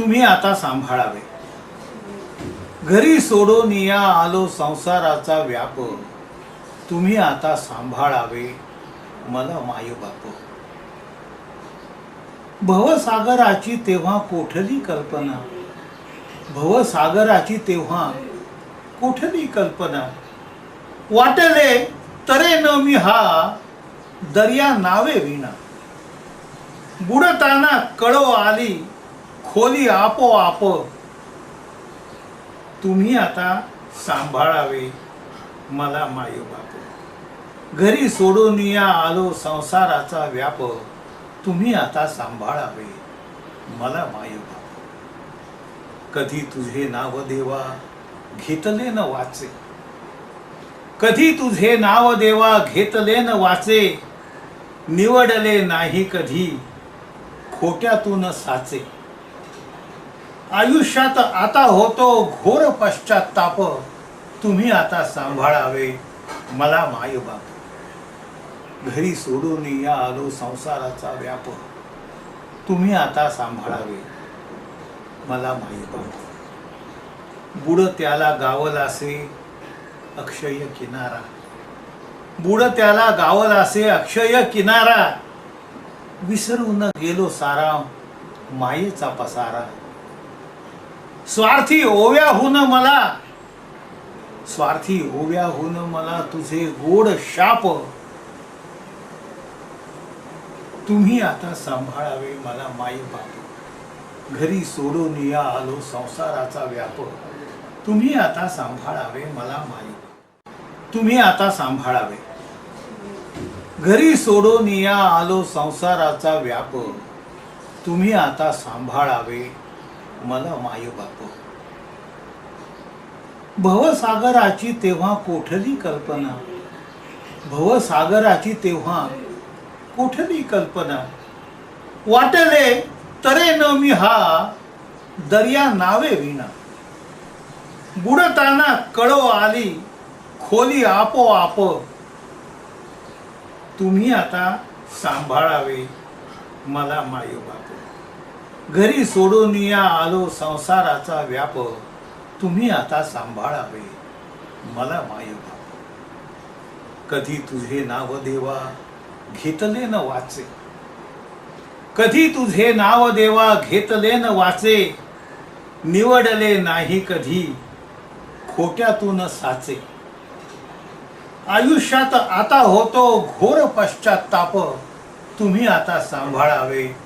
तुम्ही आता सांभाळावे. घरी सोडून या आलो संसाराचा व्याप तुम्ही आता सांभाळावे मला माय बाप. भवसागराची तेव्हा कोठली कल्पना? भवसागराची तेव्हा कोठली कल्पना? वाटले तरे न मी हा दर्या नावे विना. बुडताना कळो आली खोली आपोआप. तुम्ही आता सांभाळावे. मला माय बाप. घरी सोडून या आलो संसाराचा व्याप. तुम्ही आता सांभाळावे. मला माय बाप. कधी तुझे नाव देवा घेतले न वाचे. कधी तुझे नाव देवा घेतले न वाचे. निवडले नाही कधी खोट्यातून साचे. आयुष्यात आता होतो घोर पश्चाताप तुम्ही आता सांभाळावे. मला माय बाप. घरी सोडून या आलो संसाराचा व्याप. तुम्ही आता सांभाळावे. मला माय बाप. बुड त्याला गावलासे अक्षय किनारा. बुड त्याला गावलासे अक्षय किनारा. विसरून गेलो सारा मायेचा पसारा. स्वार्थी ओव्याहून मला. स्वार्थी ओव्याहून मला तुझे गोड शाप. तुम्ही आता सांभाळावे मला माई बाप घरी सोडून या आलो संसाराचा व्याप. तुम्ही आता सांभाळावे मला माई तुम्ही आता सांभाळावे. घरी सोडून या आलो संसाराचा व्याप. तुम्ही आता सांभाळावे मला माय बाप. भवसागराची तेव्हा कोठली कल्पना? भवसागराची तेव्हा कोठली कल्पना? वाटले तरे न मी हा दर्या नावे विना. बुडताना कळो आली खोली आपोआप. तुम्ही आता सांभाळावे मला माय बापू. घरी सोडून या आलो संसाराचा व्याप. तुम्ही आता सांभाळावे. मला माय बाप. कधी तुझे नाव देवा घेतले न वाचे. कधी तुझे नाव देवा घेतले न वाचे. निवडले नाही कधी खोट्यातून साचे. आयुष्यात आता होतो घोर पश्चाताप तुम्ही आता सांभाळावे.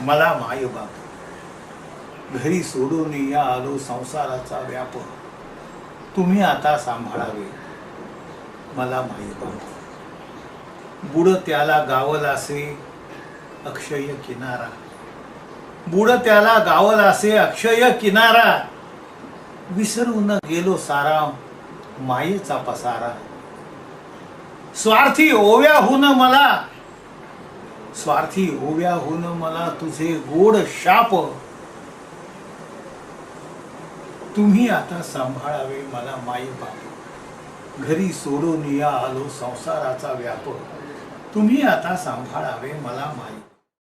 मला माय बाप. घरी सोडून या आलो संसाराचा व्याप तुम्ही आता सांभाळावे. मला माहीत बुड त्याला गावलासे अक्षय किनारा. बुड त्याला गावलासे अक्षय किनारा. विसरून गेलो सारा मायेचा पसारा. स्वार्थी ओव्याहून मला स्वार्थी ओव्याहून मला तुझे गोड शाप तुम्ही आता सांभाळावे मला माई बाप घरी सोडून या आलो संसाराचा व्याप तुम्ही आता सांभाळावे मला माई